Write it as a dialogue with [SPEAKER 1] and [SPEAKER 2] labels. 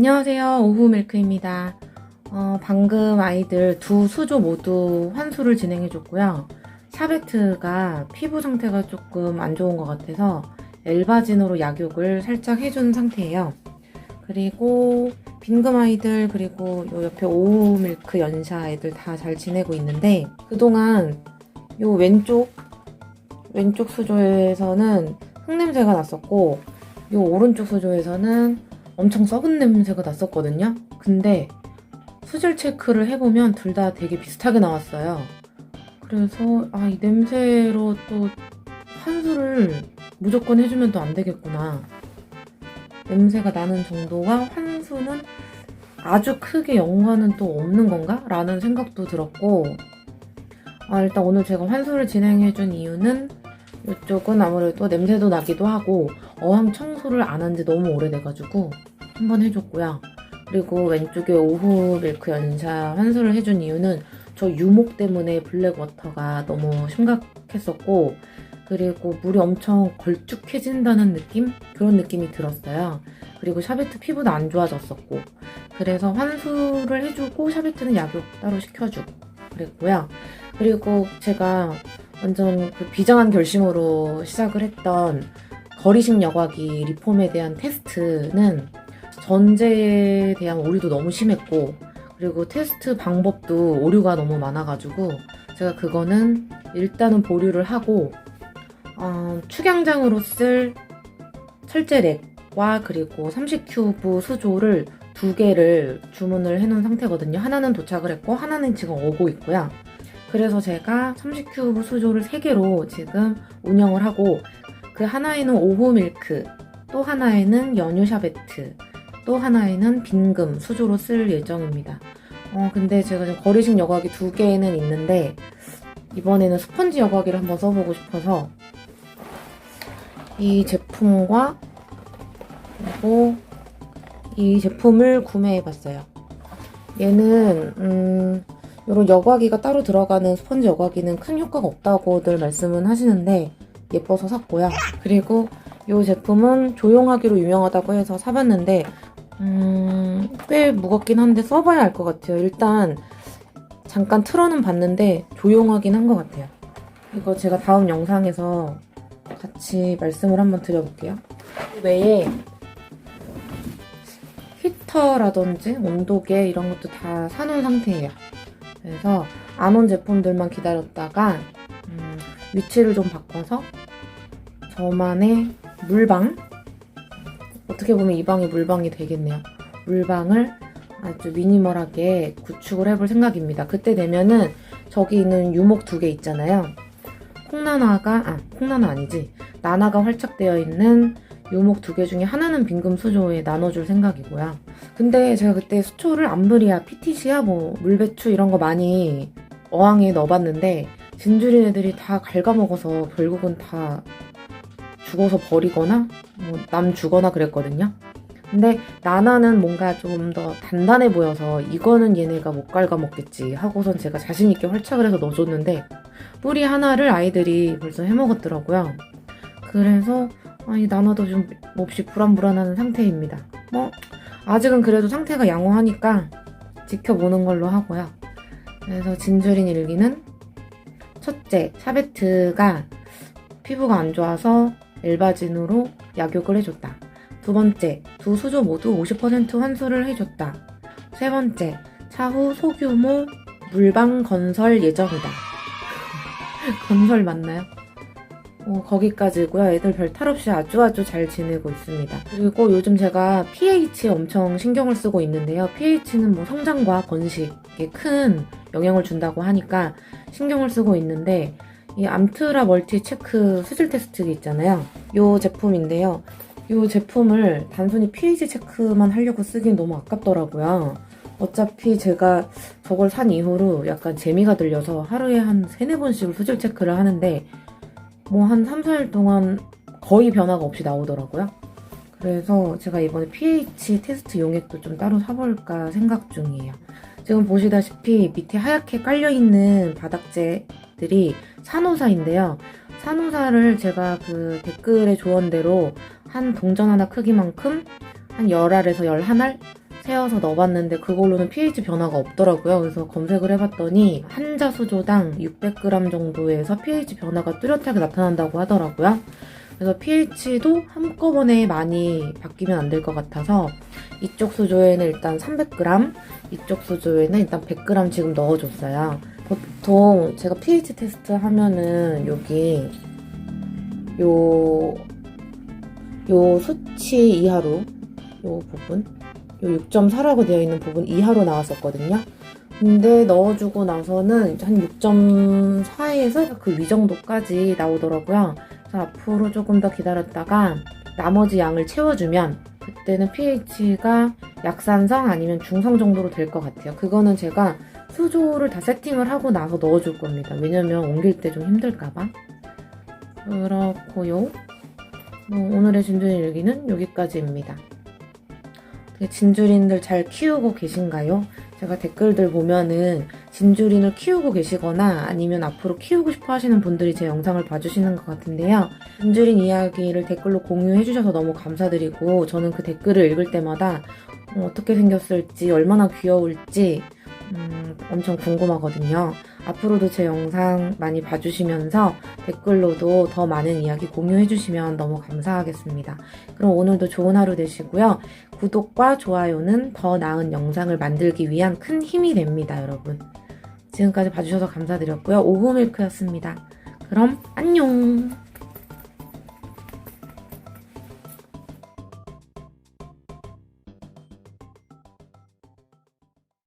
[SPEAKER 1] 안녕하세요. 오후 밀크입니다. 어, 방금 아이들 두 수조 모두 환수를 진행해 줬고요. 샤베트가 피부 상태가 조금 안 좋은 것 같아서 엘바진으로 약욕을 살짝 해준 상태예요. 그리고 빈금 아이들 그리고 요 옆에 오후 밀크 연샤 애들 다 잘 지내고 있는데 그동안 요 왼쪽 왼쪽 수조에서는 흙냄새가 났었고 요 오른쪽 수조에서는 엄청 썩은 냄새가 났었거든요. 근데 수질 체크를 해보면 둘 다 되게 비슷하게 나왔어요. 그래서 아 이 냄새로 또 환수를 무조건 해주면 또 안 되겠구나. 냄새가 나는 정도와 환수는 아주 크게 연관은 또 없는 건가? 라는 생각도 들었고 아, 일단 오늘 제가 환수를 진행해준 이유는 이쪽은 아무래도 냄새도 나기도 하고 어항 청소를 안 한 지 너무 오래돼가지고 한번 해줬고요. 그리고 왼쪽에 오후 밀크 연샤 환수를 해준 이유는 저 유목 때문에 블랙워터가 너무 심각했었고 그리고 물이 엄청 걸쭉해진다는 느낌? 그런 느낌이 들었어요. 그리고 샤베트 피부도 안 좋아졌었고 그래서 환수를 해주고 샤베트는 약욕 따로 시켜주고 그랬고요. 그리고 제가 완전 그 비장한 결심으로 시작을 했던 거리식 여과기 리폼에 대한 테스트는 전제에 대한 오류도 너무 심했고 그리고 테스트 방법도 오류가 너무 많아가지고 제가 그거는 일단은 보류를 하고 어, 축양장으로 쓸 철제렉과 그리고 30큐브 수조를 두 개를 주문을 해놓은 상태거든요. 하나는 도착을 했고 하나는 지금 오고 있고요. 그래서 제가 30큐브 수조를 3개로 지금 운영을 하고 그 하나에는 오후 밀크, 또 하나에는 연유 샤베트, 또 하나에는 빈금 수조로 쓸 예정입니다. 어, 근데 제가 지금 거리식 여과기 두 개는 있는데 이번에는 스펀지 여과기를 한번 써보고 싶어서 이 제품과 그리고 이 제품을 구매해봤어요. 얘는 음, 이런 여과기가 따로 들어가는 스펀지 여과기는 큰 효과가 없다고들 말씀은 하시는데 예뻐서 샀고요. 그리고 이 제품은 조용하기로 유명하다고 해서 사봤는데 음, 꽤 무겁긴 한데 써봐야 알 것 같아요. 일단 잠깐 틀어는 봤는데 조용하긴 한 것 같아요. 이거 제가 다음 영상에서 같이 말씀을 한번 드려볼게요. 그 외에 히터라든지 온도계 이런 것도 다 사놓은 상태예요. 그래서 안 온 제품들만 기다렸다가 음, 위치를 좀 바꿔서 저만의 물방 어떻게 보면 이 방이 물방이 되겠네요. 물방을 아주 미니멀하게 구축을 해볼 생각입니다. 그때 되면은 저기 있는 유목 두 개 있잖아요. 콩나나가 아 콩나나 아니지 나나가 활착되어 있는 요목 두 개 중에 하나는 빈금 수조에 나눠줄 생각이고요. 근데 제가 그때 수초를 암브리아, 피티시아, 뭐 물배추 이런 거 많이 어항에 넣어봤는데 진주린 애들이 다 갉아먹어서 결국은 다 죽어서 버리거나 뭐 남 주거나 그랬거든요. 근데 나나는 뭔가 좀 더 단단해 보여서 이거는 얘네가 못 갉아먹겠지 하고선 제가 자신있게 활착을 해서 넣어줬는데 뿌리 하나를 아이들이 벌써 해먹었더라고요. 그래서 아, 이 나나도 좀 몹시 불안불안한 상태입니다. 뭐 아직은 그래도 상태가 양호하니까 지켜보는 걸로 하고요. 그래서 진주린 일기는 첫째, 샤베트가 피부가 안 좋아서 엘바진으로 약욕을 해줬다. 두 번째, 두 수조 모두 50% 환수를 해줬다. 세 번째, 차후 소규모 물방 건설 예정이다. 건설 맞나요? 어, 거기까지고요. 애들 별 탈 없이 아주 아주 잘 지내고 있습니다. 그리고 요즘 제가 pH 엄청 신경을 쓰고 있는데요. pH는 뭐 성장과 번식에 큰 영향을 준다고 하니까 신경을 쓰고 있는데 이 암트라 멀티 체크 수질 테스트 있잖아요. 이 제품인데요. 이 제품을 단순히 pH 체크만 하려고 쓰기엔 너무 아깝더라고요. 어차피 제가 저걸 산 이후로 약간 재미가 들려서 하루에 한 3, 4번씩을 수질 체크를 하는데 뭐 한 3, 4일 동안 거의 변화가 없이 나오더라고요. 그래서 제가 이번에 pH 테스트 용액도 좀 따로 사볼까 생각 중이에요. 지금 보시다시피 밑에 하얗게 깔려있는 바닥재들이 산호사인데요. 산호사를 제가 그 댓글의 조언대로 한 동전 하나 크기만큼 한 열알에서 열한 알 세어서 넣어봤는데 그걸로는 pH 변화가 없더라고요. 그래서 검색을 해봤더니 한 자 수조당 600g 정도에서 pH 변화가 뚜렷하게 나타난다고 하더라고요. 그래서 pH도 한꺼번에 많이 바뀌면 안 될 것 같아서 이쪽 수조에는 일단 300g, 이쪽 수조에는 일단 100g 지금 넣어줬어요. 보통 제가 pH 테스트 하면은 여기 요, 요 수치 이하로 요 부분 요 6.4라고 되어 있는 부분 이하로 나왔었거든요. 근데 넣어주고 나서는 한 6.4에서 그 위 정도까지 나오더라고요. 앞으로 조금 더 기다렸다가 나머지 양을 채워주면 그때는 pH가 약산성 아니면 중성 정도로 될 것 같아요. 그거는 제가 수조를 다 세팅을 하고 나서 넣어줄 겁니다. 왜냐면 옮길 때 좀 힘들까봐. 그렇고요. 뭐 오늘의 진주린 일기는 여기까지입니다. 어떻게 진주린들 잘 키우고 계신가요? 제가 댓글들 보면은 진주린을 키우고 계시거나 아니면 앞으로 키우고 싶어 하시는 분들이 제 영상을 봐주시는 것 같은데요. 진주린 이야기를 댓글로 공유해주셔서 너무 감사드리고 저는 그 댓글을 읽을 때마다 어, 떻게 생겼을지 얼마나 귀여울지 음, 엄청 궁금하거든요. 앞으로도 제 영상 많이 봐주시면서 댓글로도 더 많은 이야기 공유해주시면 너무 감사하겠습니다. 그럼 오늘도 좋은 하루 되시고요. 구독과 좋아요는 더 나은 영상을 만들기 위한 큰 힘이 됩니다, 여러분. 지금까지 봐주셔서 감사드렸고요. 오후 밀크였습니다. 그럼 안녕!